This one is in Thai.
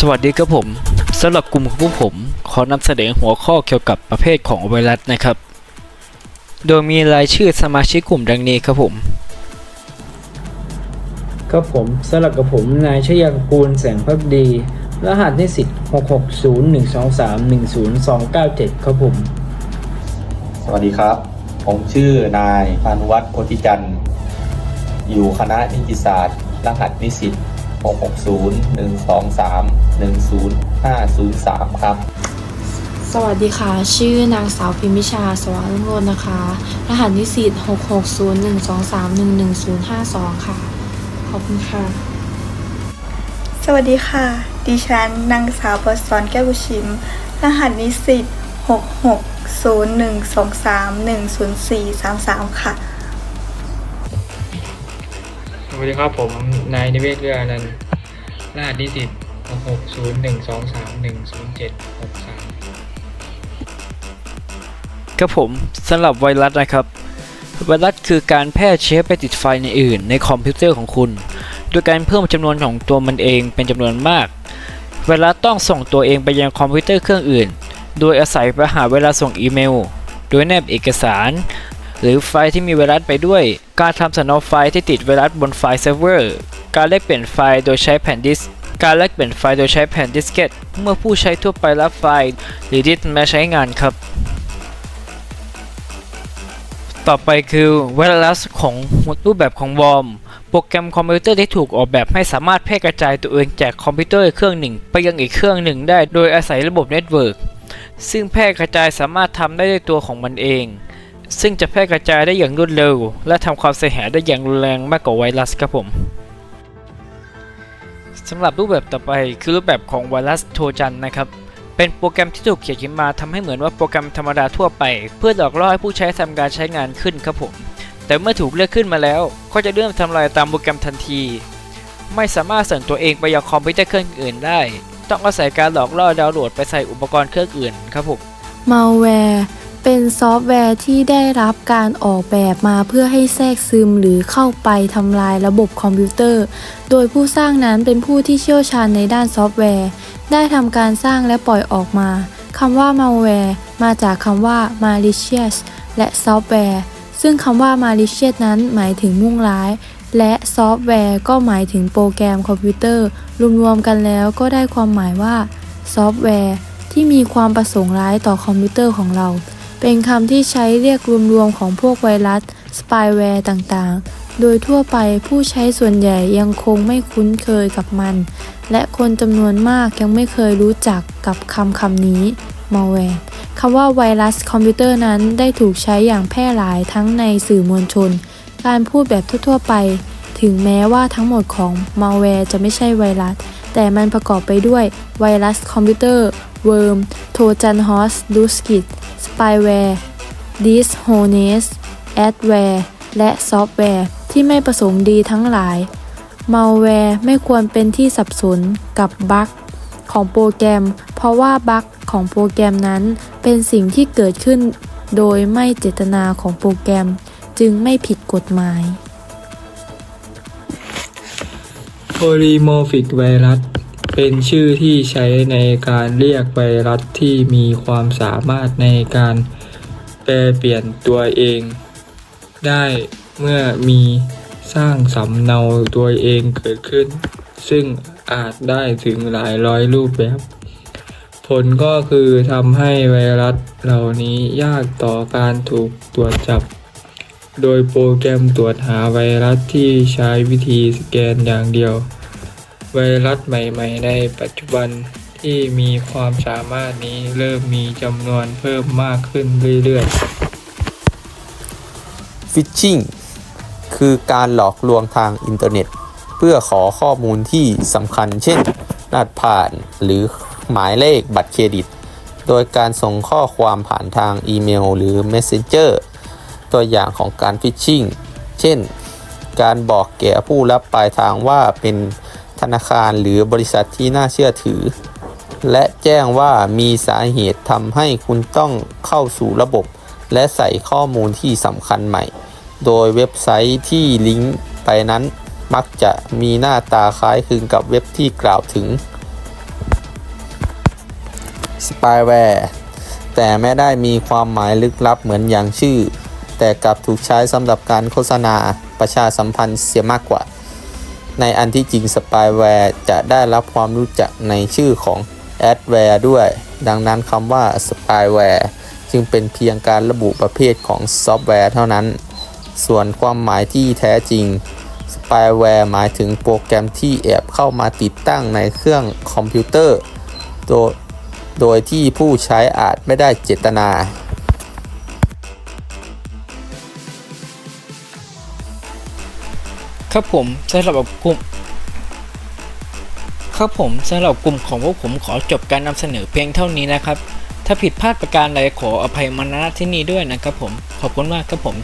สวัสดีครับผมสำหรับกลุ่มของพวกผม ขอนำเสนอหัวข้อเกี่ยวกับประเภทของไวรัสนะครับ โดยมีรายชื่อสมาชิกกลุ่มดังนี้ครับผม ครับผมสลับกับผมนายชยากกูลแสงพักดี รหัสนิสิต66012310297 ครับผม สวัสดีครับ ผมชื่อนายพานุวัฒน์โพธิจันทร์อยู่คณะนิติศาสตร์ รหัสนิสิต 660-123-10503 ครับ สวัสดีค่ะ ชื่อนางสาวพิมพิชา สวารุ่งโรจน์นะคะ รหัสนิสิต66012311052 ค่ะ ขอบคุณค่ะ สวัสดีค่ะ ดิฉันนางสาวประสอนแก้วบุชิม รหัสนิสิต66012310433 ค่ะส วัสดีครับผมนายนิเวศเรืออนันต์รหัสนิสิต66012310763ครับผมสำหรับไวรัสนะครับ ไวรัสคือการแพร่เชื้อไปติดไฟในอื่น ในคอมพิวเตอร์ของคุณ โดยการเพิ่มจำนวนของตัวมันเองเป็นจำนวนมาก ไวรัสต้องส่งตัวเองไปยังคอมพิวเตอร์เครื่องอื่น โดยอาศัยรหัสเวลาส่งอีเมล โดยแนบเอกสาร หรือไฟล์ที่มีไวรัสไปด้วย การทำสำเนาไฟล์ที่ติดไวรัสบนไฟล์เซิร์ฟเวอร์ การแลกเปลี่ยนไฟล์โดยใช้แผ่นดิสการแลกเปลี่ยนไฟล์โดยใช้แผ่นดิสเกตเมื่อผู้ใช้ทั่วไปรับไฟล์ หรือดิสมาใช้งานครับ ต่อไปคือไวรัสของรูปแบบของวอร์มโปรแกรมคอมพิวเตอร์ที่ถูกออกแบบให้สามารถแพร่กระจายตัวเองจากคอมพิวเตอร์เครื่องหนึ่ง ไปยังอีกเครื่องหนึ่งได้โดยอาศัยระบบเน็ตเวิร์กซึ่งแพร่กระจายสามารถทำได้ด้วยตัวของมันเอง ซึ่งจะแพร่กระจายได้อย่างรวดเร็ว และทำความเสียหายได้อย่างรุนแรงมากกว่าไวรัสครับผมสำหรับรูปแบบต่อไปคือรูปแบบของไวรัสโทรจันนะครับเป็นโปรแกรมที่ถูกเขียนขึ้นมาทำให้เหมือนว่าโปรแกรมธรรมดาทั่วไป เพื่อหลอกล่อให้ผู้ใช้ทำการใช้งานขึ้นครับผม แต่เมื่อถูกเลือกขึ้นมาแล้วก็จะเริ่มทำลายตามโปรแกรมทันที ไม่สามารถส่งตัวเองไปยังคอมพิวเตอร์เครื่องอื่นได้ ต้องอาศัยการหลอกล่อดาวน์โหลดไปใส่อุปกรณ์เครื่องอื่นครับผม malware เป็นซอฟต์แวร์ที่ได้รับการออกแบบมาเพื่อให้แทรกซึมหรือเข้าไปทำลายระบบคอมพิวเตอร์ โดยผู้สร้างนั้นเป็นผู้ที่เชี่ยวชาญในด้านซอฟต์แวร์ ได้ทำการสร้างและปล่อยออกมาคำว่า malware มาจากคำว่า malicious และ software ซึ่งคำว่า malicious นั้นหมายถึงมุ่งร้าย และซอฟต์แวร์ก็หมายถึงโปรแกรมคอมพิวเตอร์ รวมๆกันแล้วก็ได้ความหมายว่าซอฟต์แวร์ที่มีความประสงค์ร้ายต่อคอมพิวเตอร์ของเรา เป็นคำที่ใช้เรียกรวมๆของพวกไวรัส สปายแวร์ต่างๆ โดยทั่วไปผู้ใช้ส่วนใหญ่ยังคงไม่คุ้นเคยกับมัน และคนจำนวนมากยังไม่เคยรู้จักกับคำคำนี้ malware คำว่าไวรัสคอมพิวเตอร์นั้นได้ถูกใช้อย่างแพร่หลายทั้งในสื่อมวลชน การพูดแบบทั่วๆไป ถึงแม้ว่าทั้งหมดของ malware จะไม่ใช่ไวรัส แต่มันประกอบไปด้วยไวรัสคอมพิวเตอร์ เวิร์ม โทจันฮอสดูสกิต สปายแวร์ดิสโฮเนสแอดแวร์และซอฟต์แวร์ที่ไม่ประสงค์ดีทั้งหลาย malware ไม่ควรเป็นที่สับสนกับบั๊กของโปรแกรม เพราะว่าบั๊กของโปรแกรมนั้นเป็นสิ่งที่เกิดขึ้น โดยไม่เจตนาของโปรแกรม จึงไม่ผิดกฎหมาย Polymorphic Virus เป็นชื่อที่ใช้ในการเรียกไวรัสที่มีความสามารถในการแปลเปลี่ยนตัวเอง ได้เมื่อมีสร้างสำเนาตัวเองเกิดขึ้น ซึ่งอาจได้ถึงหลายร้อยรูปแบบ ผลก็คือทำให้ไวรัสเหล่านี้ยากต่อการถูกตรวจจับ โดยโปรแกรมตรวจหาไวรัสที่ใช้วิธีสแกนอย่างเดียว ไวรัสใหม่ๆ ในปัจจุบันที่มีความสามารถนี้เริ่มมีจำนวนเพิ่มมากขึ้นเรื่อยๆ ฟิชชิงคือการหลอกลวงทางอินเทอร์เน็ต เพื่อขอข้อมูลที่สำคัญเช่นรหัสผ่านหรือหมายเลขบัตรเครดิต โดยการส่งข้อความผ่านทางอีเมลหรือ Messenger ตัวอย่างของการฟิชชิงเช่น การบอกแก่ผู้รับปลายทางว่าเป็น ธนาคารหรือบริษัทที่น่าเชื่อถือ และแจ้งว่ามีสาเหตุทำให้คุณต้องเข้าสู่ระบบ และใส่ข้อมูลที่สำคัญใหม่ โดยเว็บไซต์ที่ลิงก์ไปนั้นมักจะมีหน้าตาคล้ายคลึงกับเว็บที่กล่าวถึงสปายแวร์แต่ไม่ได้มีความหมายลึกลับเหมือนอย่างชื่อ แต่กลับถูกใช้สำหรับการโฆษณาประชาสัมพันธ์เสียมากกว่า ในอันที่จริงสปายแวร์จะได้รับความรู้จักในชื่อของแอดแวร์ด้วย ดังนั้นคำว่าสปายแวร์จึงเป็นเพียงการระบุประเภทของซอฟต์แวร์เท่านั้น ส่วนความหมายที่แท้จริงสปายแวร์หมายถึงโปรแกรมที่แอบเข้ามาติดตั้งในเครื่องคอมพิวเตอร์ โดยโดยที่ผู้ใช้อาจไม่ได้เจตนา ครับผมสำหรับกลุ่มครับผมสำหรับกลุ่มของพวกผมขอจบการนำเสนอเพียงเท่านี้นะครับ ถ้าผิดพลาดประการใดขออภัยมาณที่นี่ด้วยนะครับผม ขอบคุณมากครับผม